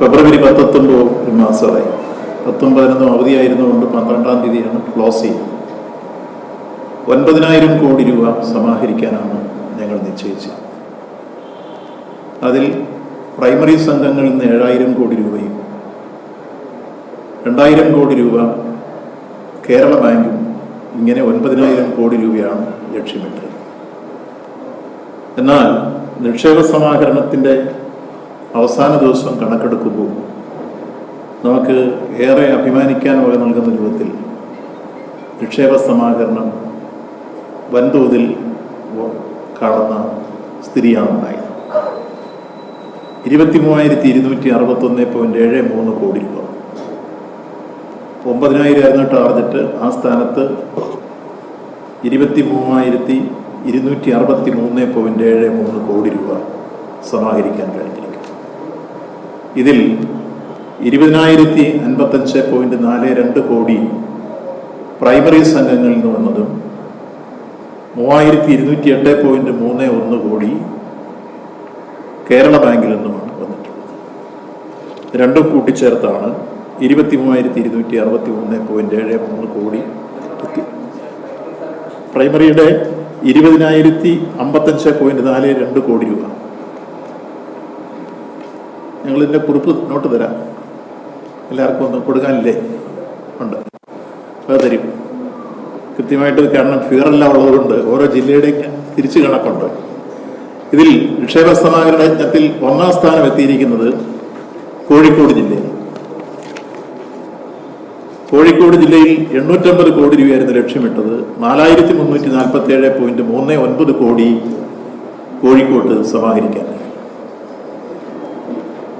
ഫെബ്രുവരി പത്തൊമ്പത് ഒരു മാസമായി. പത്തും പതിനൊന്നും അവധിയായിരുന്നു കൊണ്ട് പന്ത്രണ്ടാം തീയതിയാണ് ക്ലോസ് ചെയ്യുന്നത് ഒൻപതിനായിരം കോടി രൂപ സമാഹരിക്കാനാണ് ഞങ്ങൾ നിശ്ചയിച്ചത്. അതിൽ പ്രൈമറി സംഘങ്ങളിൽ നിന്ന് ഏഴായിരം കോടി രൂപയും രണ്ടായിരം കോടി രൂപ കേരള ബാങ്കും ഇങ്ങനെ ഒൻപതിനായിരം കോടി രൂപയാണ് ലക്ഷ്യമിട്ടത്. എന്നാൽ നിക്ഷേപ സമാഹരണത്തിന്റെ അവസാന ദിവസം കണക്കെടുക്കുമ്പോൾ നമുക്ക് ഏറെ അഭിമാനിക്കാൻ വക നൽകുന്ന രൂപത്തിൽ നിക്ഷേപ സമാഹരണം വൻതോതിൽ കാണുന്ന സ്ഥിതിയാണ് ഉണ്ടായത്. ഇരുപത്തി മൂവായിരത്തി ഇരുന്നൂറ്റി അറുപത്തൊന്ന് പോയിന്റ് ഏഴ് മൂന്ന് കോടി രൂപ. ഒമ്പതിനായിരം ആയിരുന്നു ടാർജറ്റ് ആ സ്ഥാനത്ത് ഇരുപത്തി മൂവായിരത്തി ഇരുന്നൂറ്റി അറുപത്തി മൂന്ന് പോയിന്റ് ഏഴ് മൂന്ന് കോടി രൂപ സമാഹരിക്കാൻ കഴിഞ്ഞിരിക്കുന്നു ഇതിൽ ഇരുപതിനായിരത്തി അൻപത്തഞ്ച് പോയിന്റ് നാല് രണ്ട് കോടി പ്രൈമറി സംഘങ്ങളിൽ നിന്ന് വന്നതും മൂവായിരത്തി ഇരുന്നൂറ്റി എട്ട് പോയിന്റ് മൂന്ന് ഒന്ന് കോടി കേരള ബാങ്കിൽ നിന്നുമാണ് വന്നിട്ടുള്ളത്. രണ്ടും കൂട്ടിച്ചേർത്താണ് ഇരുപത്തി മൂവായിരത്തി ഇരുന്നൂറ്റി അറുപത്തി മൂന്ന് പോയിന്റ് ഏഴ് മൂന്ന് കോടി പ്രൈമറിയുടെ ഇരുപതിനായിരത്തി അമ്പത്തഞ്ച് പോയിന്റ് നാല് രണ്ട് കോടി രൂപ. ഞങ്ങളിതിന്റെ കുറിപ്പ് നോട്ട് തരാം. എല്ലാവർക്കും ഒന്ന് കൊടുക്കാനില്ലേ? ഉണ്ട്. അത് തരും. കൃത്യമായിട്ട് കാരണം ഫിയറെല്ലാം ഉള്ളതുകൊണ്ട് ഓരോ ജില്ലയുടെയും തിരിച്ചു കണക്കുണ്ട്. ഇതിൽ നിക്ഷേപ സമാഹരണ യജ്ഞത്തിൽ ഒന്നാം സ്ഥാനം എത്തിയിരിക്കുന്നത് കോഴിക്കോട് ജില്ലയിൽ. കോഴിക്കോട് ജില്ലയിൽ എണ്ണൂറ്റമ്പത് കോടി രൂപയായിരുന്നു ലക്ഷ്യമിട്ടത്. നാലായിരത്തി മുന്നൂറ്റി നാൽപ്പത്തി ഏഴ് പോയിന്റ് മൂന്ന് ഒൻപത് കോടി കോഴിക്കോട്ട് സമാഹരിക്കാൻ.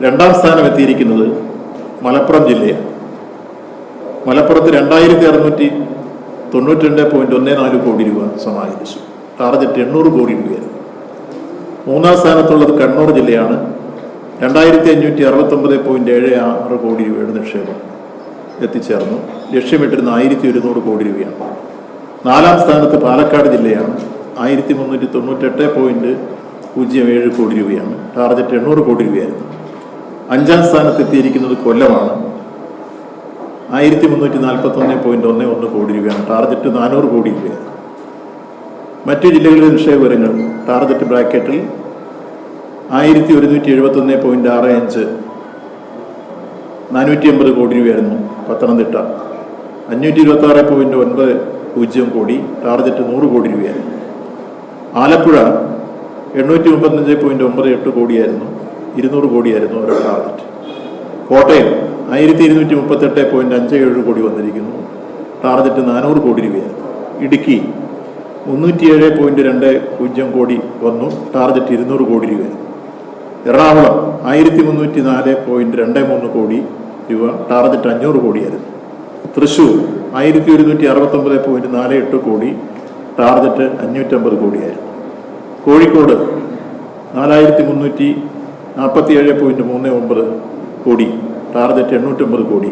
രണ്ടാം സ്ഥാനം എത്തിയിരിക്കുന്നത് മലപ്പുറം ജില്ലയാണ്. മലപ്പുറത്ത് രണ്ടായിരത്തി അറുന്നൂറ്റി തൊണ്ണൂറ്റി രണ്ട് പോയിന്റ് ഒന്ന് നാല് കോടി രൂപ സമാഹരിച്ചു. ടാർജറ്റ് എണ്ണൂറ് കോടി രൂപയായിരുന്നു. മൂന്നാം സ്ഥാനത്തുള്ളത് കണ്ണൂർ ജില്ലയാണ്. രണ്ടായിരത്തി അഞ്ഞൂറ്റി അറുപത്തൊമ്പത് പോയിന്റ് ഏഴ് ആറ് കോടി രൂപയുടെ നിക്ഷേപം എത്തിച്ചേർന്നു. ലക്ഷ്യമിട്ടിരുന്ന ആയിരത്തി ഒരുന്നൂറ് കോടി രൂപയാണ്. നാലാം സ്ഥാനത്ത് പാലക്കാട് ജില്ലയാണ്. ആയിരത്തി മുന്നൂറ്റി തൊണ്ണൂറ്റെട്ട് പോയിന്റ് പൂജ്യം ഏഴ് കോടി രൂപയാണ്. ടാർജറ്റ് എണ്ണൂറ് കോടി രൂപയായിരുന്നു. അഞ്ചാം സ്ഥാനത്ത് എത്തിയിരിക്കുന്നത് കൊല്ലമാണ്. ആയിരത്തി മുന്നൂറ്റി നാൽപ്പത്തൊന്ന് പോയിന്റ് ഒന്ന് ഒന്ന് കോടി രൂപയാണ് ടാർജറ്റ് നാനൂറ് കോടി രൂപയാണ്. മറ്റു ജില്ലകളിലെ നിക്ഷേപ വിവരങ്ങൾ ടാർജറ്റ് ബ്രാക്കറ്റിൽ ആയിരത്തി ഒരുന്നൂറ്റി എഴുപത്തൊന്ന് പോയിന്റ് ആറ് അഞ്ച് നാനൂറ്റി അമ്പത് കോടി രൂപയായിരുന്നു പത്തനംതിട്ട. അഞ്ഞൂറ്റി ഇരുപത്തി ആറ് പോയിന്റ് ഒൻപത് പൂജ്യം കോടി ടാർജറ്റ് നൂറ് കോടി രൂപയായിരുന്നു. ആലപ്പുഴ എണ്ണൂറ്റി മുപ്പത്തഞ്ച് പോയിന്റ് ഒമ്പത് എട്ട് കോടിയായിരുന്നു. ഇരുന്നൂറ് കോടിയായിരുന്നു അവരുടെ ടാർഗറ്റ്. കോട്ടയം ആയിരത്തി ഇരുന്നൂറ്റി മുപ്പത്തെട്ട് പോയിന്റ് അഞ്ച് ഏഴ് കോടി വന്നിരിക്കുന്നു. ടാർഗറ്റ് നാനൂറ് കോടി രൂപയായിരുന്നു. ഇടുക്കി മുന്നൂറ്റി ഏഴ് പോയിന്റ് രണ്ട് പൂജ്യം കോടി വന്നു. ടാർഗറ്റ് ഇരുന്നൂറ് കോടി രൂപയായിരുന്നു. എറണാകുളം ആയിരത്തി മുന്നൂറ്റി നാല് പോയിന്റ് രണ്ട് മൂന്ന് കോടി രൂപ. ടാർഗറ്റ് അഞ്ഞൂറ് കോടിയായിരുന്നു. തൃശൂർ ആയിരത്തി ഒരുന്നൂറ്റി അറുപത്തൊമ്പത് പോയിന്റ് നാല് എട്ട് കോടി. ടാർഗറ്റ് അഞ്ഞൂറ്റമ്പത് കോടിയായിരുന്നു. കോഴിക്കോട് നാലായിരത്തി മുന്നൂറ്റി നാൽപ്പത്തി ഏഴ് പോയിന്റ് മൂന്ന് ഒമ്പത് കോടി. ടാർഗറ്റ് എണ്ണൂറ്റമ്പത് കോടി.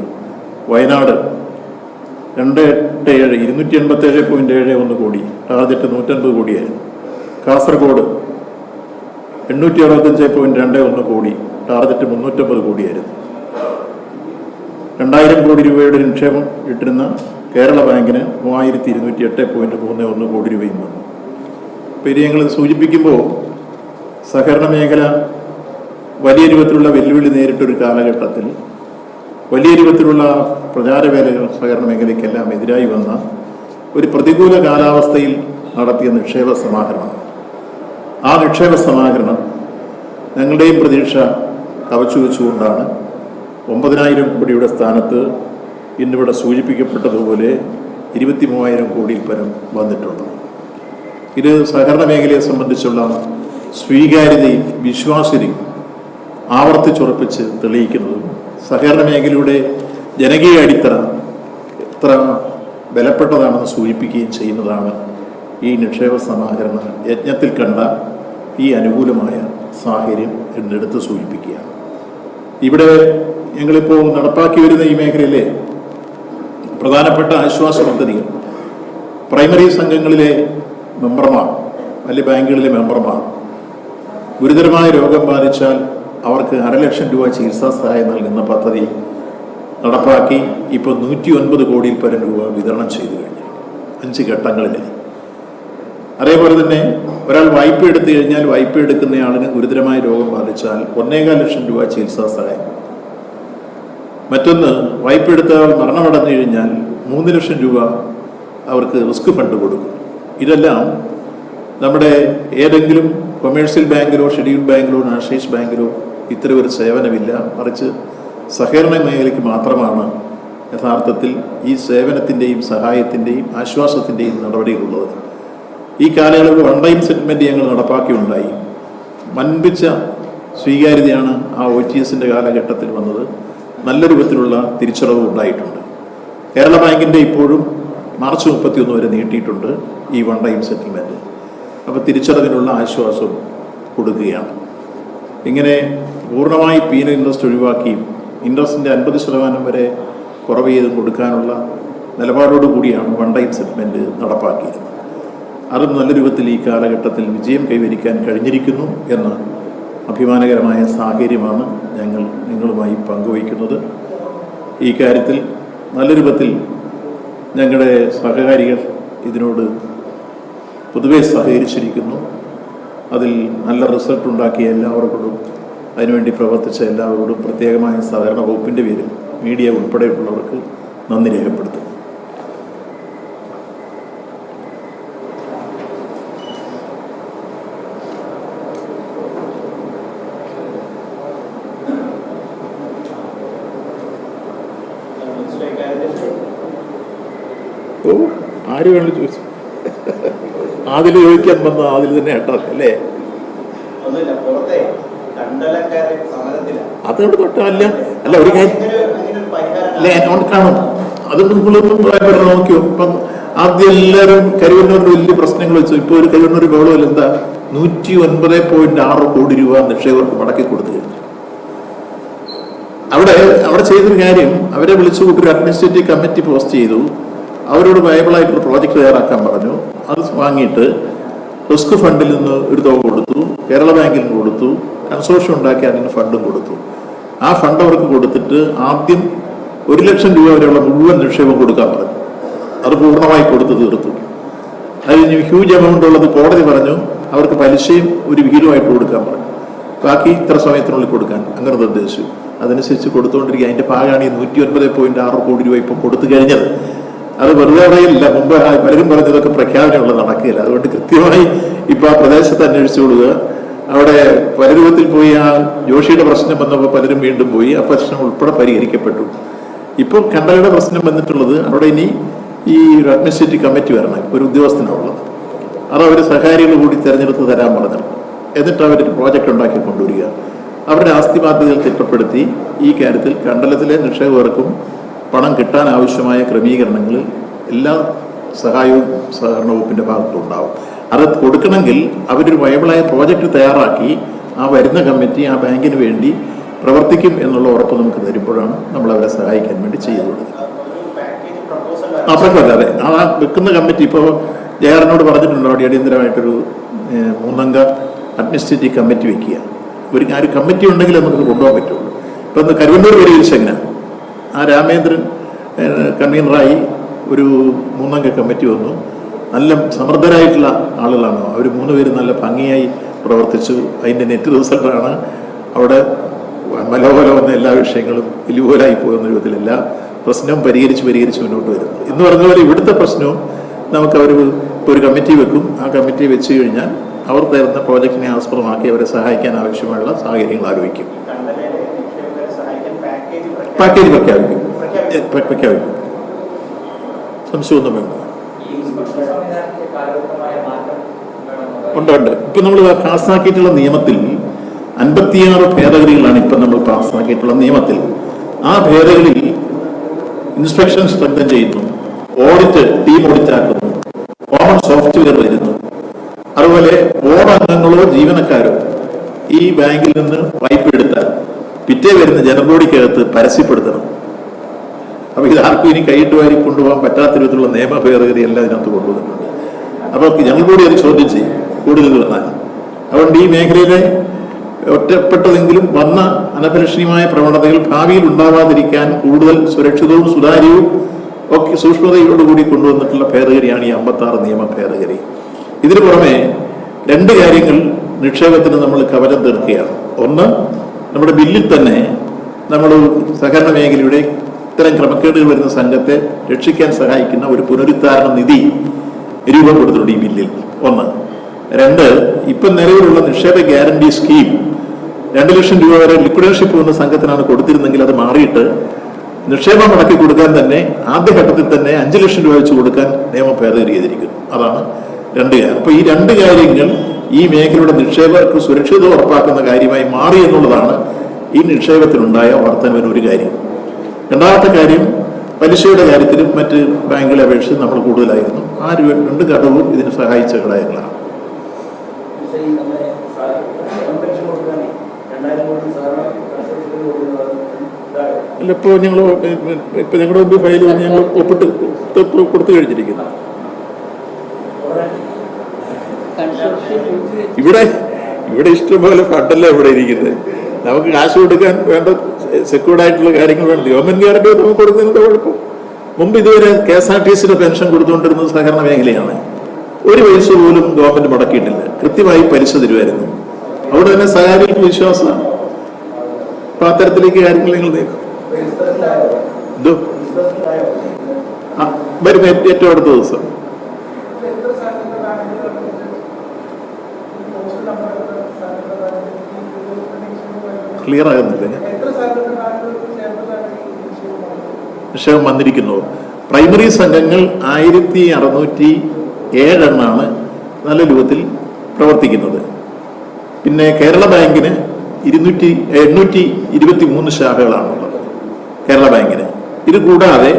വയനാട് രണ്ട് എട്ട് ഏഴ് ഇരുന്നൂറ്റി എൺപത്തി ഏഴ് പോയിന്റ് ഏഴ് ഒന്ന് കോടി. ടാർഗറ്റ് നൂറ്റൻപത് കോടിയായിരുന്നു. കാസർഗോഡ് എണ്ണൂറ്റി അറുപത്തഞ്ച് പോയിന്റ് രണ്ട് ഒന്ന് കോടി. ടാർഗറ്റ് മുന്നൂറ്റമ്പത് കോടിയായിരുന്നു. രണ്ടായിരം കോടി രൂപയുടെ നിക്ഷേപം ഇട്ടിരുന്ന കേരള ബാങ്കിന് മൂവായിരത്തി ഇരുന്നൂറ്റി എട്ട് പോയിന്റ് മൂന്ന് ഒന്ന് കോടി രൂപയും വന്നു. അപ്പോൾ ഇത് ഞങ്ങൾ സൂചിപ്പിക്കുമ്പോൾ സഹകരണ മേഖല വലിയ രൂപത്തിലുള്ള വെല്ലുവിളി നേരിട്ടൊരു കാലഘട്ടത്തിൽ വലിയ രൂപത്തിലുള്ള പ്രചാരവേലകൾ സഹകരണ മേഖലയ്ക്കെല്ലാം എതിരായി വന്ന ഒരു പ്രതികൂല കാലാവസ്ഥയിൽ നടത്തിയ നിക്ഷേപ സമാഹരണം. ആ നിക്ഷേപ സമാഹരണം ഞങ്ങളുടെയും പ്രതീക്ഷ കവച്ചു വെച്ചുകൊണ്ടാണ് ഒമ്പതിനായിരം കോടിയുടെ സ്ഥാനത്ത് ഇന്നിവിടെ സൂചിപ്പിക്കപ്പെട്ടതുപോലെ ഇരുപത്തി മൂവായിരം കോടിയിൽ പരം വന്നിട്ടുള്ളത് ഇത് സഹകരണ മേഖലയെ സംബന്ധിച്ചുള്ള സ്വീകാര്യതയും വിശ്വാസ്യതയും ആവർത്തിച്ചുറപ്പിച്ച് തെളിയിക്കുന്നത് സഹകരണ മേഖലയുടെ ജനകീയ അടിത്തറ എത്ര ബലപ്പെട്ടതാണെന്ന് സൂചിപ്പിക്കുകയും ചെയ്യുന്നതാണ് ഈ നിക്ഷേപ സമാഹരണ യജ്ഞത്തിൽ കണ്ട ഈ അനുകൂലമായ സാഹചര്യം എന്നെടുത്ത് സൂചിപ്പിക്കുകയാണ് ഇവിടെ ഞങ്ങളിപ്പോൾ നടപ്പാക്കി വരുന്ന ഈ മേഖലയിലെ പ്രധാനപ്പെട്ട ആശ്വാസ പദ്ധതികൾ പ്രൈമറി സംഘങ്ങളിലെ മെമ്പർമാർ വലിയ ബാങ്കുകളിലെ മെമ്പർമാർ ഗുരുതരമായ രോഗം ബാധിച്ചാൽ അവർക്ക് അരലക്ഷം രൂപ ചികിത്സാ സഹായം നൽകുന്ന പദ്ധതി നടപ്പാക്കി ഇപ്പോൾ നൂറ്റി ഒൻപത് കോടിയിൽ പരം രൂപ വിതരണം ചെയ്തു കഴിഞ്ഞു. അഞ്ച് ഘട്ടങ്ങളിലായി. അതേപോലെ തന്നെ ഒരാൾ വായ്പ എടുത്തു കഴിഞ്ഞാൽ വായ്പ എടുക്കുന്നയാളിന് ഗുരുതരമായ രോഗം ബാധിച്ചാൽ ഒന്നേകാൽ ലക്ഷം രൂപ ചികിത്സാ സഹായം. മറ്റൊന്ന് വായ്പ എടുത്ത ആൾ മരണമടഞ്ഞു കഴിഞ്ഞാൽ മൂന്ന് ലക്ഷം രൂപ അവർക്ക് റിസ്ക് ഫണ്ട് കൊടുക്കും. ഇതെല്ലാം നമ്മുടെ ഏതെങ്കിലും കൊമേഴ്സ്യൽ ബാങ്കിലോ ഷെഡ്യൂൾഡ് ബാങ്കിലോ നാഷണലൈസ് ബാങ്കിലോ ഇത്തരം ഒരു സേവനമില്ല. മറിച്ച് സഹകരണ മേഖലയ്ക്ക് മാത്രമാണ് യഥാർത്ഥത്തിൽ ഈ സേവനത്തിന്റെയും സഹായത്തിന്റെയും ആശ്വാസത്തിന്റെയും നടപടികളുള്ളത്. ഈ കാലയളവ് വൺ ടൈം സെറ്റിൽമെന്റ് ഞങ്ങൾ നടപ്പാക്കിയുണ്ടായി. വൻപിച്ച സ്വീകാര്യതയാണ് ആ ഒ ടി എസിന്റെ കാലഘട്ടത്തിൽ വന്നത്. നല്ല രൂപത്തിലുള്ള തിരിച്ചടവ് ഉണ്ടായിട്ടുണ്ട്. കേരള ബാങ്കിന്റെ ഇപ്പോഴും മാർച്ച് മുപ്പത്തിയൊന്ന് വരെ നീട്ടിയിട്ടുണ്ട് ഈ വൺ ടൈം സെറ്റിൽമെന്റ് അപ്പോൾ തിരിച്ചടവിനുള്ള ആശ്വാസം കൊടുക്കുകയാണ്. ഇങ്ങനെ പൂർണമായി പീനൽ ഇൻട്രസ്റ്റ് ഒഴിവാക്കിയും ഇൻട്രസ്റ്റിന്റെ അൻപത് ശതമാനം വരെ കുറവ് ചെയ്ത് കൊടുക്കാനുള്ള നിലപാടോടു കൂടിയാണ് വൺ ടൈം സെറ്റിൽമെന്റ് നടപ്പാക്കിയിരുന്നത്. അതും നല്ല രൂപത്തിൽ ഈ കാലഘട്ടത്തിൽ വിജയം കൈവരിക്കാൻ കഴിഞ്ഞിരിക്കുന്നു എന്ന അഭിമാനകരമായ സാഹചര്യമാണ് ഞങ്ങൾ നിങ്ങളുമായി പങ്കുവയ്ക്കുന്നത്. ഈ കാര്യത്തിൽ നല്ല രൂപത്തിൽ ഞങ്ങളുടെ സഹകാരികൾ ഇതിനോട് പൊതുവെ സഹകരിച്ചിരിക്കുന്നു. അതിൽ നല്ല റിസൾട്ട് ഉണ്ടാക്കിയ എല്ലാവർക്കും അതിനുവേണ്ടി പ്രവർത്തിച്ച എല്ലാവരോടും പ്രത്യേകമായ സഹകരണ വകുപ്പിന്റെ പേരിൽ മീഡിയ ഉൾപ്പെടെയുള്ളവർക്ക് നന്ദി രേഖപ്പെടുത്തും ഓ ആര് വേണമെങ്കിലും ചോദിച്ചു. ആദ്യം ചോദിക്കാൻ വന്ന ആദ്യം തന്നെ കേട്ടോ അല്ലേ? പുറത്തെ. അതോട് തൊട്ടല്ല അല്ല ഒരു കാര്യം അല്ല എന്നോട് കാണും. അതുകൊണ്ട് നിങ്ങളൊന്നും പറയാൻ നോക്കിയോ. ഇപ്പം ആദ്യം എല്ലാവരും കരുവന്നൂരിൽ വലിയ പ്രശ്നങ്ങൾ വെച്ചു. ഇപ്പോൾ ഒരു കരുവന്നൂർ ഗവൺമെന്റ് എന്താ? നൂറ്റി ഒൻപത് പോയിന്റ് ആറ് കോടി രൂപ നിക്ഷേപകർക്ക് മടക്കി കൊടുത്തു കഴിഞ്ഞു. അവിടെ അവിടെ ചെയ്തൊരു കാര്യം അവരെ വിളിച്ചു കൂട്ടി ഒരു അഡ്മിനിസ്ട്രേറ്റീവ് കമ്മിറ്റി പോസ്റ്റ് ചെയ്തു. അവരോട് വയബിളായിട്ടൊരു പ്രോജക്റ്റ് തയ്യാറാക്കാൻ പറഞ്ഞു. അത് വാങ്ങിയിട്ട് റിസ്ക് ഫണ്ടിൽ നിന്ന് ഒരു തുക കൊടുത്തു. കേരള ബാങ്കിൽ നിന്ന് കൊടുത്തു. കൺസോർഷ്യം ഉണ്ടാക്കി അതിന് ഫണ്ടും കൊടുത്തു. ആ ഫണ്ട് അവർക്ക് കൊടുത്തിട്ട് ആദ്യം ഒരു ലക്ഷം രൂപ വരെയുള്ള മുഴുവൻ നിക്ഷേപം കൊടുക്കാൻ പറഞ്ഞു. അത് പൂർണമായി കൊടുത്തു തീർത്തു. അത് കഴിഞ്ഞ് ഹ്യൂജ് എമൗണ്ട് ഉള്ളത് കോടതി പറഞ്ഞു അവർക്ക് പലിശയും ഒരു വിഹിതമായിട്ട് കൊടുക്കാൻ പറഞ്ഞു. ബാക്കി ഇത്ര സമയത്തിനുള്ളിൽ കൊടുക്കാൻ അങ്ങനെ നിർദ്ദേശിച്ചു. അതനുസരിച്ച് കൊടുത്തുകൊണ്ടിരിക്കുക അതിന്റെ ഭാഗമാണ് ഈ നൂറ്റി ഒൻപത് പോയിന്റ് ആറ് കോടി രൂപ ഇപ്പൊ കൊടുത്തു കഴിഞ്ഞത്. അത് വെറുതെ പറയില്ല മുമ്പ് പലരും പറഞ്ഞതൊക്കെ പ്രഖ്യാപനമുള്ള നടക്കുകയില്ല. അതുകൊണ്ട് കൃത്യമായി ഇപ്പോൾ ആ പ്രദേശത്ത് അന്വേഷിച്ചു കൊടുക്കുക. അവിടെ പലരൂപത്തിൽ പോയി ആ ജോഷിയുടെ പ്രശ്നം വന്നപ്പോൾ പലരും വീണ്ടും പോയി. ആ പ്രശ്നം ഉൾപ്പെടെ പരിഹരിക്കപ്പെട്ടു. ഇപ്പോൾ കണ്ടലയുടെ പ്രശ്നം വന്നിട്ടുള്ളത് അവിടെ ഇനി ഈ ഒരു അഡ്മിനിസ്ട്രേറ്റീവ് കമ്മിറ്റി വരണം ഒരു ഉദ്യോഗസ്ഥനാണുള്ളത്. അത് അവർ സഹകാരികൾ കൂടി തിരഞ്ഞെടുത്ത് തരാൻ പറഞ്ഞു എന്നിട്ട് അവർ പ്രോജക്റ്റ് ഉണ്ടാക്കി കൊണ്ടുവരിക. അവരുടെ ആസ്തി ബാധ്യതകൾ തിട്ടപ്പെടുത്തി. ഈ കാര്യത്തിൽ കണ്ടലത്തിലെ നിക്ഷേപകർക്കും പണം കിട്ടാൻ ആവശ്യമായ ക്രമീകരണങ്ങളിൽ എല്ലാ സഹായവും സഹകരണ വകുപ്പിന്റെ ഭാഗത്തും ഉണ്ടാവും അത് കൊടുക്കണമെങ്കിൽ അവരൊരു വയബിളായ പ്രോജക്റ്റ് തയ്യാറാക്കി ആ വരുന്ന കമ്മിറ്റി ആ ബാങ്കിന് വേണ്ടി പ്രവർത്തിക്കും എന്നുള്ള ഉറപ്പ് നമുക്ക് തരുമ്പോഴാണ് നമ്മൾ അവരെ സഹായിക്കാൻ വേണ്ടി ചെയ്തു കൊടുക്കുന്നത്. അപ്പഴല്ല അതെ. ആ വെക്കുന്ന കമ്മിറ്റി ഇപ്പോൾ ജയറിനോട് പറഞ്ഞിട്ടുണ്ടോ അടിയന്തരമായിട്ടൊരു മൂന്നംഗ അഡ്മിനിസ്ട്രേറ്റീവ് കമ്മിറ്റി വെക്കുക. ഒരു ആ ഒരു കമ്മിറ്റി ഉണ്ടെങ്കിൽ നമുക്ക് കൊണ്ടുപോകാൻ പറ്റുള്ളൂ. ഇപ്പം ഇന്ന് കരുവന്നൂർ പരിഹരിച്ച എങ്ങനെ ആ രാമേന്ദ്രൻ കൺവീനറായി ഒരു മൂന്നംഗ കമ്മിറ്റി വന്നു. നല്ല സമർത്ഥരായിട്ടുള്ള ആളുകളാണ്. അവർ മൂന്ന് പേര് നല്ല ഭംഗിയായി പ്രവർത്തിച്ചു. അതിന്റെ നെറ്റ് റിസൾട്ടാണ് അവിടെ മലോഹലം എന്ന എല്ലാ വിഷയങ്ങളും ഇലുപോലായി പോകുന്ന രൂപത്തിൽ എല്ലാ പ്രശ്നവും പരിഹരിച്ച് പരിഹരിച്ച് മുന്നോട്ട് വരുന്നത്. എന്ന് പറഞ്ഞ പോലെ ഇവിടുത്തെ പ്രശ്നവും നമുക്ക് അവർ ഒരു കമ്മിറ്റി വെക്കും. ആ കമ്മിറ്റി വെച്ച് കഴിഞ്ഞാൽ അവർ തരുന്ന പ്രോജക്റ്റിനെ ആസ്പദമാക്കി അവരെ സഹായിക്കാൻ ആവശ്യമായുള്ള സാഹചര്യങ്ങൾ ആലോചിക്കും പാക്കേജ് പ്രഖ്യാപിക്കും. പ്രഖ്യാപിക്കും. സംശയമൊന്നും വേണ്ട ഈ ഇൻസ്പെക്ഷൻ സംവിധാനത്തിൽ കാലഘട്ടമായ മാറ്റം വേണമെന്ന് ഉണ്ട് ഉണ്ട്. ഇപ്പൊ നമ്മൾ പാസ്സാക്കിയിട്ടുള്ള നിയമത്തിൽ അൻപത്തിയാറ് ഭേദഗതികളാണ് ഇപ്പൊ നമ്മൾ പാസ്സാക്കിയിട്ടുള്ള നിയമത്തിൽ. ആ ഭേദഗതി ഇൻസ്പെക്ഷൻ സ്ട്രെങ്തൻ ചെയ്യുന്നു ഓഡിറ്റ് ടീം ഓഡിറ്റ് ആക്കുന്നു കോമൺ സോഫ്റ്റ്വെയർ വരുന്നു. അതുപോലെ ബോർഡ് അംഗങ്ങളോ ജീവനക്കാരോ ഈ ബാങ്കിൽ നിന്ന് വായ്പ എടുത്താൽ പിറ്റേ വരുന്ന ജനബോഡിക്കകത്ത് പരസ്യപ്പെടുത്തണം. അപ്പൊ ഇത് ആർക്കും ഇനി കൈയിട്ട് വാരി കൊണ്ടുപോകാൻ പറ്റാത്ത വിധത്തിലുള്ള നിയമ ഭേദഗതി എല്ലാം ഇതിനകത്ത് കൊണ്ടുവന്നിട്ടുണ്ട്. അപ്പോൾ ഞങ്ങൾ കൂടി അത് ചോദ്യം ചെയ്യും. കൂടുതൽ വന്നാൽ അതുകൊണ്ട് ഈ മേഖലയിലെ ഒറ്റപ്പെട്ടതെങ്കിലും വന്ന അനഭിലഷണീയമായ പ്രവണതകൾ ഭാവിയിൽ ഉണ്ടാവാതിരിക്കാൻ കൂടുതൽ സുരക്ഷിതവും സുതാര്യവും ഒക്കെ സൂക്ഷ്മതയോടുകൂടി കൊണ്ടുവന്നിട്ടുള്ള ഭേദഗതിയാണ് ഈ അമ്പത്തി ആറ് നിയമ ഭേദഗതി. ഇതിനു പുറമെ രണ്ട് കാര്യങ്ങൾ നിക്ഷേപത്തിന് നമ്മൾ കവലം തീർക്കുകയാണ്. ഒന്ന് നമ്മുടെ ബില്ലിൽ തന്നെ നമ്മൾ സഹകരണ മേഖലയുടെ ഇത്തരം ക്രമക്കേടുകൾ വരുന്ന സംഘത്തെ രക്ഷിക്കാൻ സഹായിക്കുന്ന ഒരു പുനരുദ്ധാരണ നിധി രൂപപ്പെടുത്തുന്നുണ്ട് ഈ ബില്ലിൽ. ഒന്ന് രണ്ട് ഇപ്പം നിലവിലുള്ള നിക്ഷേപ ഗ്യാരണ്ടി സ്കീം. രണ്ട് ലക്ഷം രൂപ വരെ ലിക്വിഡേഷൻ പോകുന്ന സംഘത്തിനാണ് കൊടുത്തിരുന്നെങ്കിൽ അത് മാറിയിട്ട് നിക്ഷേപം മുടക്കി കൊടുക്കാൻ തന്നെ ആദ്യഘട്ടത്തിൽ തന്നെ അഞ്ച് ലക്ഷം രൂപ വെച്ച് കൊടുക്കാൻ നിയമം ഭേദഗതി ചെയ്തിരിക്കുന്നു അതാണ് രണ്ട് കാര്യം. അപ്പൊ ഈ രണ്ട് കാര്യങ്ങൾ ഈ മേഖലയുടെ നിക്ഷേപകർക്ക് സുരക്ഷിത ഉറപ്പാക്കുന്ന കാര്യമായി മാറി എന്നുള്ളതാണ് ഈ നിക്ഷേപത്തിനുണ്ടായ വർധനവിന് ഒരു കാര്യം. രണ്ടാമത്തെ കാര്യം പലിശയുടെ കാര്യത്തിലും മറ്റ് ബാങ്കുകളെ അപേക്ഷിച്ച് നമ്മൾ കൂടുതലായിരുന്നു. ആ രണ്ട് ഘടകവും ഇതിന് സഹായിച്ച ഘടകങ്ങളാണ്. പക്ഷേ നമ്മളെ പെൻഷൻ കൊടുക്കാൻ രണ്ടായിരം കോടി കൊടുക്കുന്നത്. അല്ല ഇപ്പോൾ ഞങ്ങൾ ഇപ്പൊ ഞങ്ങളുടെ മുമ്പ് ഫയൽ ഞങ്ങൾ ഒപ്പിട്ട് കൊടുത്തു കഴിഞ്ഞിരിക്കുന്നു. ഇവിടെ ഇവിടെ ഇഷ്ടംപോലെ ഫണ്ടല്ല ഇവിടെ ഇരിക്കുന്നത്. നമുക്ക് കാശ് കൊടുക്കാൻ വേണ്ട സെക്യൂർഡ് ആയിട്ടുള്ള കാര്യങ്ങൾ വേണം. ഗവൺമെന്റ് ഗ്യാരണ്ടി നമുക്ക് കൊടുക്കുന്നതിന്റെ കുഴപ്പം. മുമ്പ് ഇതുവരെ കെ എസ് ആർ ടി സിയുടെ പെൻഷൻ കൊടുത്തുകൊണ്ടിരുന്നത് സഹകരണ മേഖലയാണ്. ഒരു പൈസ പോലും ഗവൺമെന്റ് മുടക്കിയിട്ടില്ല. കൃത്യമായി പലിശ തരുമായിരുന്നു അവിടെ തന്നെ സഹകാരികൾക്ക് വിശ്വാസമാണ് അപ്പൊ അത്തരത്തിലേക്ക് കാര്യങ്ങൾ നിങ്ങൾ നീക്കും. വരും ഏറ്റവും അടുത്ത ദിവസം. ക്ലിയർ ആകുന്നില്ല വിഷയം വന്നിരിക്കുന്നു. പ്രൈമറി സംഘങ്ങൾ ആയിരത്തി അറുന്നൂറ്റി ഏഴെണ്ണാണ് നല്ല രൂപത്തിൽ പ്രവർത്തിക്കുന്നത്. പിന്നെ കേരള ബാങ്കിന് ഇരുന്നൂറ്റി എണ്ണൂറ്റി ഇരുപത്തി മൂന്ന് ശാഖകളാണുള്ളത്. കേരള ബാങ്കിന്. ഇത് കൂടാതെ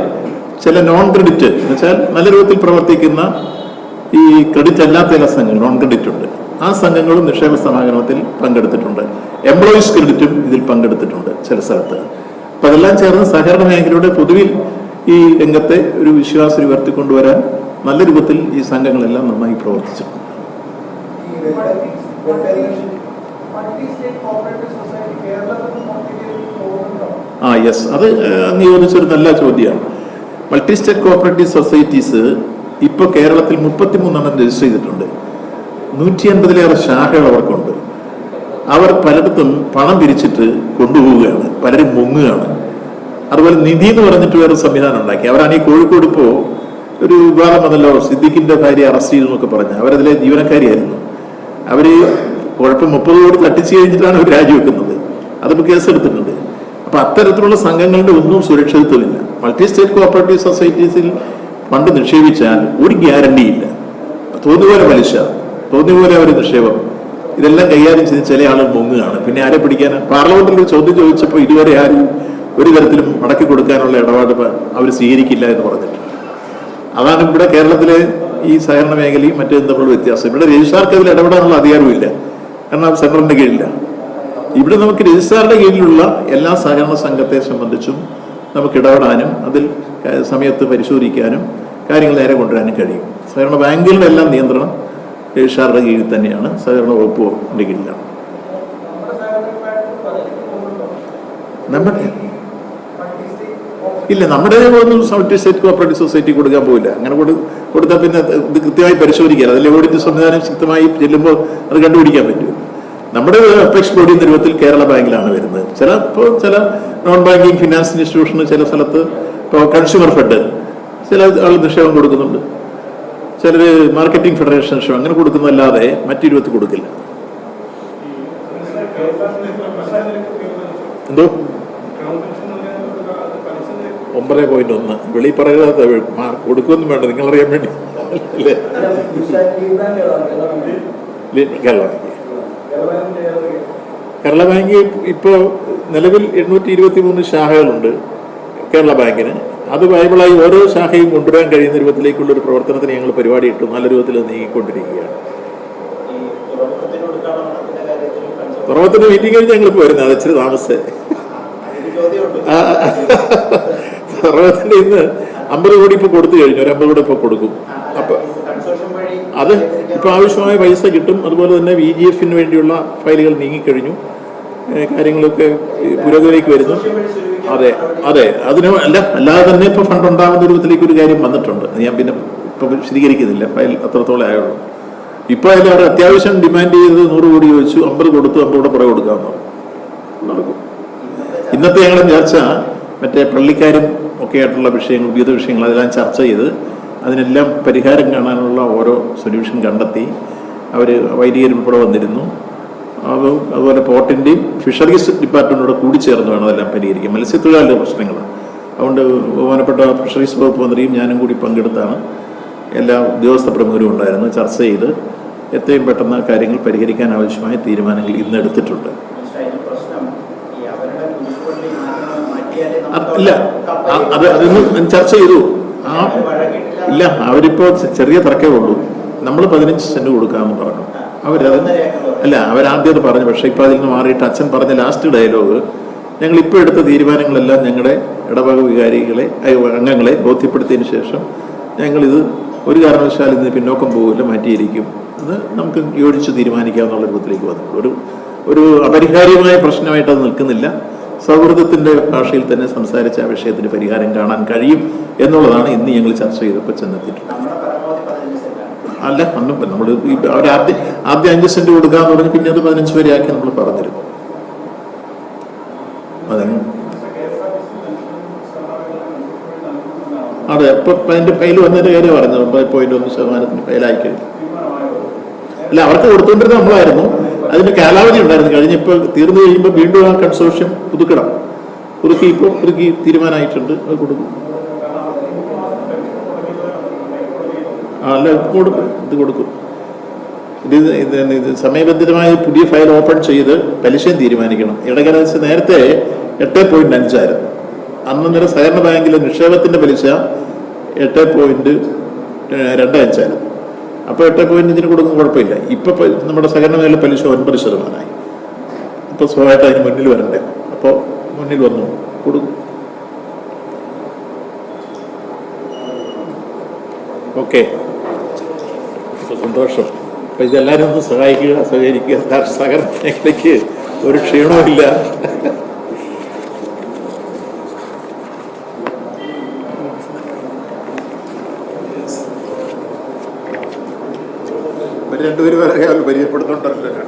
ചില നോൺ ക്രെഡിറ്റ് എന്ന് വെച്ചാൽ നല്ല രൂപത്തിൽ പ്രവർത്തിക്കുന്ന ഈ ക്രെഡിറ്റ് അല്ലാത്ത ചില സംഘങ്ങൾ നോൺ ക്രെഡിറ്റ് ഉണ്ട്. ആ സംഘങ്ങളും നിക്ഷേപ സമാഗമത്തിൽ പങ്കെടുത്തിട്ടുണ്ട്. എംപ്ലോയീസ് ക്രെഡിറ്റും ഇതിൽ പങ്കെടുത്തിട്ടുണ്ട് ചില സ്ഥലത്ത്. അപ്പൊ അതെല്ലാം ചേർന്ന് സഹകരണ മേഖലയുടെ പൊതുവിൽ ഈ രംഗത്തെ ഒരു വിശ്വാസം ഉയർത്തിക്കൊണ്ടുവരാൻ നല്ല രൂപത്തിൽ ഈ സംഘങ്ങളെല്ലാം നന്നായി പ്രവർത്തിച്ചിട്ടുണ്ട്. ആ യെസ് അത് നിയോഗിച്ചൊരു നല്ല ചോദ്യമാണ് മൾട്ടി സ്റ്റേറ്റ് കോപ്പറേറ്റീവ് സൊസൈറ്റീസ് ഇപ്പോൾ കേരളത്തിൽ മുപ്പത്തിമൂന്നെണ്ണം രജിസ്റ്റർ ചെയ്തിട്ടുണ്ട്. നൂറ്റി അൻപതിലേറെ ശാഖകൾ അവർക്കുണ്ട്. അവർ പലയിടത്തും പണം പിരിച്ചിട്ട് കൊണ്ടുപോവുകയാണ്. പലരും മുങ്ങുകയാണ്. അതുപോലെ നിധി എന്ന് പറഞ്ഞിട്ട് വേറെ സംവിധാനം ഉണ്ടാക്കി. അവരാണ് ഈ കോഴിക്കോട് ഇപ്പോൾ ഒരു വിവാദം വന്നല്ലോ സിദ്ദിഖിന്റെ ഭാര്യ അറസ്റ്റ് ചെയ്തു എന്നൊക്കെ പറഞ്ഞ്. അവരതിലെ ജീവനക്കാരിയായിരുന്നു. അവർ കുഴപ്പം മുപ്പത് കോടി തട്ടിച്ചു കഴിഞ്ഞിട്ടാണ് അവർ രാജിവെക്കുന്നത്. അതിപ്പോൾ കേസെടുത്തിട്ടുണ്ട്. അപ്പൊ അത്തരത്തിലുള്ള സംഘങ്ങളുടെ ഒന്നും സുരക്ഷിതത്വമില്ല. മൾട്ടി സ്റ്റേറ്റ് കോപ്പറേറ്റീവ് സൊസൈറ്റീസിൽ ഫണ്ട് നിക്ഷേപിച്ചാൽ ഒരു ഗ്യാരണ്ടി ഇല്ല തോന്നിയ പോലെ പലിശ തോന്നിയ പോലെ അവർ നിക്ഷേപം. ഇതെല്ലാം കൈകാര്യം ചെയ്ത് ചില ആളുകൾ മുങ്ങുകയാണ്. പിന്നെ ആരെ പിടിക്കാനാണ് പാർലമെന്റിൽ ഒരു ചോദ്യം ചോദിച്ചപ്പോൾ ഇതുവരെ ആരും ഒരു തരത്തിലും മടക്കി കൊടുക്കാനുള്ള ഇടപാട് അവർ സ്വീകരിക്കില്ല എന്ന് പറഞ്ഞിട്ടുണ്ട്. അതാണ് ഇവിടെ കേരളത്തിലെ ഈ സഹകരണ മേഖലയും മറ്റേതും തമ്മിലുള്ള വ്യത്യാസം ഇവിടെ രജിസ്ട്രാർക്ക് അതിൽ ഇടപെടാനുള്ള അധികാരമില്ല കാരണം സെൻട്രലിന്റെ കീഴില്ല. ഇവിടെ നമുക്ക് രജിസ്ട്രാറുടെ കീഴിലുള്ള എല്ലാ സഹകരണ സംഘത്തെ സംബന്ധിച്ചും നമുക്ക് ഇടപെടാനും അതിൽ സമയത്ത് പരിശോധിക്കാനും കാര്യങ്ങൾ നേരെ കൊണ്ടുവരാനും കഴിയും. സഹകരണ ബാങ്കുകളുടെ എല്ലാം നിയന്ത്രണം രജിസ്ട്രാറുടെ കീഴിൽ തന്നെയാണ്. സഹകരണ വകുപ്പിന്റെ കീഴിലാണ്. നമ്മുടെ സഹകരണ ബാങ്ക് പുറത്തേക്ക് പോകുന്നുണ്ടോ നമ്മുടെ മൾട്ടി സ്റ്റേറ്റ് കോപ്പറേറ്റീവ് ഇല്ല നമ്മുടെ ഒന്നും സൗത്ത് സ്റ്റേറ്റ് കോപ്പറേറ്റീവ് സൊസൈറ്റി കൊടുക്കാൻ പോയില്ല അങ്ങനെ കൊടു കൊടുത്താൽ പിന്നെ ഇത് കൃത്യമായി പരിശോധിക്കാം അതിലെ ഓഡിറ്റ് സംവിധാനം ശക്തമായി ചെല്ലുമ്പോൾ അത് കണ്ടുപിടിക്കാൻ പറ്റും. നമ്മുടെ അപേക്ഷ ബോഡി രൂപത്തിൽ കേരള ബാങ്കിലാണ് വരുന്നത്. ചില ഇപ്പോൾ ചില നോൺ ബാങ്കിങ് ഫിനാൻസ് ഇൻസ്റ്റിറ്റ്യൂഷന് ചില സ്ഥലത്ത് ഇപ്പോൾ കൺസ്യൂമർ ഫെഡ് ചില ആൾ നിക്ഷേപം കൊടുക്കുന്നുണ്ട്. ചിലർ മാർക്കറ്റിംഗ് ഫെഡറേഷൻ നിക്ഷേപം അങ്ങനെ കൊടുക്കുന്നതല്ലാതെ മറ്റു രൂപത്തിൽ കൊടുക്കില്ല. എന്തോ? ഒമ്പത് പോയിന്റ് ഒന്ന്. വെളി പറയാതെ മാർക്ക് കൊടുക്കുമെന്നും വേണ്ട നിങ്ങൾ അറിയാൻ വേണ്ടി? കേരള ബാങ്ക്. കേരള ബാങ്ക് ഇപ്പോൾ നിലവിൽ എണ്ണൂറ്റി ഇരുപത്തി മൂന്ന് ശാഖകളുണ്ട് കേരള ബാങ്കിന്. അത് ബൈബിളായി ഓരോ ശാഖയും കൊണ്ടുവരാൻ കഴിയുന്ന രൂപത്തിലേക്കുള്ള ഒരു പ്രവർത്തനത്തിന് ഞങ്ങൾ പരിപാടി ഇട്ടു. നല്ല രൂപത്തിൽ നീങ്ങിക്കൊണ്ടിരിക്കുകയാണ്. തുറവത്തിന്റെ മീറ്റിംഗ് കഴിഞ്ഞ് ഞങ്ങളിപ്പോൾ വരുന്നത് അത് താമസേ തുറവത്തിന്റെ ഇന്ന് അമ്പത് കോടി ഇപ്പോൾ കൊടുത്തു കഴിഞ്ഞു. ഒരു അമ്പത് കോടി ഇപ്പോൾ കൊടുക്കും. അപ്പൊ അത് ഇപ്പൊ ആവശ്യമായ പൈസ കിട്ടും. അതുപോലെ തന്നെ വി ജി എഫിന് വേണ്ടിയുള്ള ഫയലുകൾ നീങ്ങിക്കഴിഞ്ഞു. കാര്യങ്ങളൊക്കെ പുരോഗതിയിലേക്ക് വരുന്നു. അതെ അതെ. അതിന് അല്ല അല്ലാതെ തന്നെ ഇപ്പോൾ ഫണ്ട് ഉണ്ടാകുന്ന രൂപത്തിലേക്ക് ഒരു കാര്യം വന്നിട്ടുണ്ട്. ഞാൻ പിന്നെ ഇപ്പം വിശദീകരിക്കുന്നില്ല. ഫയൽ അത്രത്തോളം ആയുള്ളൂ. ഇപ്പോൾ അതിൽ അവർ അത്യാവശ്യം ഡിമാൻഡ് ചെയ്തത് നൂറ് കോടി ചോദിച്ചു. അമ്പത് കൊടുത്തു അമ്പത് കൂടെ പുറകെ കൊടുക്കാമെന്ന് നടക്കും. ഇന്നത്തെ ഞങ്ങളുടെ ചർച്ച മറ്റേ പള്ളിക്കാരും ഒക്കെ ആയിട്ടുള്ള വിഷയങ്ങൾ വിവിധ വിഷയങ്ങൾ അതെല്ലാം ചർച്ച ചെയ്ത് അതിനെല്ലാം പരിഹാരം കാണാനുള്ള ഓരോ സൊല്യൂഷൻ കണ്ടെത്തി അവർ വൈദികരും ഉൾപ്പെടെ വന്നിരുന്നു. അത് അതുപോലെ പോർട്ടിന്റെയും ഫിഷറീസ് ഡിപ്പാർട്ട്മെന്റോട് കൂടി ചേർന്ന് വേണം അതെല്ലാം പരിഹരിക്കാൻ. മത്സ്യത്തൊഴിലാളിയുടെ പ്രശ്നങ്ങൾ അതുകൊണ്ട് ബഹുമാനപ്പെട്ട ഫിഷറീസ് വകുപ്പ് മന്ത്രിയും ഞാനും കൂടി പങ്കെടുത്താണ്. എല്ലാ ഉദ്യോഗസ്ഥ പ്രമുഖരും ഉണ്ടായിരുന്നു. ചർച്ച ചെയ്ത് എത്രയും പെട്ടെന്ന് കാര്യങ്ങൾ പരിഹരിക്കാൻ ആവശ്യമായ തീരുമാനങ്ങൾ ഇന്ന് എടുത്തിട്ടുണ്ട് പക്ഷേ അതിന് പ്രശ്നം ഈ അവരുടെ കുരിശുപള്ളി മാറ്റണം മാറ്റിയാലേ അത് നമുക്ക് ഇല്ല. അത് അതൊന്നും ചർച്ച ചെയ്തു. ആ ഇല്ല അവരിപ്പോ ചെറിയ തർക്കമേ ഉള്ളൂ. നമ്മൾ പതിനഞ്ച് സെന്റ് കൊടുക്കാമെന്ന് പറഞ്ഞു. അവരത് അല്ല അവരാദ്യം അത് പറഞ്ഞു. പക്ഷെ ഇപ്പൊ അതിൽ നിന്ന് മാറിയിട്ട് അച്ഛൻ പറഞ്ഞ ലാസ്റ്റ് ഡയലോഗ് ഞങ്ങൾ ഇപ്പോൾ എടുത്ത തീരുമാനങ്ങളെല്ലാം ഞങ്ങളുടെ ഇടവക വികാരികളെ അംഗങ്ങളെ ബോധ്യപ്പെടുത്തിയതിന് ശേഷം ഞങ്ങളിത് ഒരു കാരണവശാലും ഇതിന് പിന്നോക്കം പോകില്ല മാറ്റിയിരിക്കും. അത് നമുക്ക് യോജിച്ച് തീരുമാനിക്കാം എന്നുള്ള രൂപത്തിലേക്ക് വന്നു. ഒരു ഒരു അപരിഹാര്യമായ പ്രശ്നമായിട്ട് അത് നിൽക്കുന്നില്ല. സൗഹൃദത്തിന്റെ ഭാഷയിൽ തന്നെ സംസാരിച്ച ആ വിഷയത്തിന് പരിഹാരം കാണാൻ കഴിയും എന്നുള്ളതാണ് ഇന്ന് ഞങ്ങൾ ചർച്ച ചെയ്തപ്പോൾ ചെന്നെത്തിയിട്ടുള്ളത്. അല്ല അന്നും നമ്മൾ അവർ ആദ്യം ആദ്യം അഞ്ച് സെന്റ് കൊടുക്കാന്ന് പറഞ്ഞ് പിന്നെ അത് പതിനഞ്ച് വരെ ആക്കി നമ്മൾ പറഞ്ഞിരുന്നു. അതെ. അതെ ഇപ്പൊ അതിന്റെ ഫയൽ വന്നതിന്റെ കാര്യം ഒമ്പത് പോയിന്റ് ഒന്ന് ശതമാനത്തിന് ഫയലായി കഴിഞ്ഞു. അല്ല അവർക്ക് കൊടുത്തുകൊണ്ടിരുന്ന നമ്മളായിരുന്നു. അതിന്റെ കാലാവധി ഉണ്ടായിരുന്നു. കഴിഞ്ഞ ഇപ്പൊ തീർന്നു കഴിയുമ്പോൾ വീണ്ടും ആ കൺസോർഷ്യം പുതുക്കണം. പുതുക്കി ഇപ്പോൾ പുതുക്കി തീരുമാനമായിട്ടുണ്ട്. അത് കൊടുക്കും. അല്ല കൊടുക്കും. ഇത് കൊടുക്കും. ഇത് ഇത് സമയബന്ധിതമായി പുതിയ ഫയൽ ഓപ്പൺ ചെയ്ത് പലിശയും തീരുമാനിക്കണം. ഇടയ്ക്കല നേരത്തെ എട്ട് പോയിന്റ് അഞ്ചായിരുന്നു അന്ന് നേരെ സഹകരണ ബാങ്കിലെ നിക്ഷേപത്തിന്റെ പലിശ എട്ട് പോയിന്റ് രണ്ട് അഞ്ചായിരുന്നു അപ്പോൾ എട്ട് പോയിന്റ് അഞ്ചിന് കൊടുക്കും കുഴപ്പമില്ല. ഇപ്പൊ നമ്മുടെ സഹകരണ മേഖല പലിശ ഒൻപത് ശതമാനമായി. ഇപ്പൊ സ്വാഭാവികമായിട്ട് അതിന് മുന്നിൽ വരണ്ടേ? അപ്പോൾ മുന്നിൽ വന്നു. കൊടുക്കും ഓക്കെ. സന്തോഷം. അപ്പം ഇതെല്ലാവരും ഒന്ന് സഹായിക്കുക സഹകരിക്കുക സഹകരണ മേഖലയ്ക്ക് ഒരു ക്ഷീണവുമില്ല. രണ്ടുപേരും പറയാൻ പരിചയപ്പെടുന്നുണ്ടല്ലോ.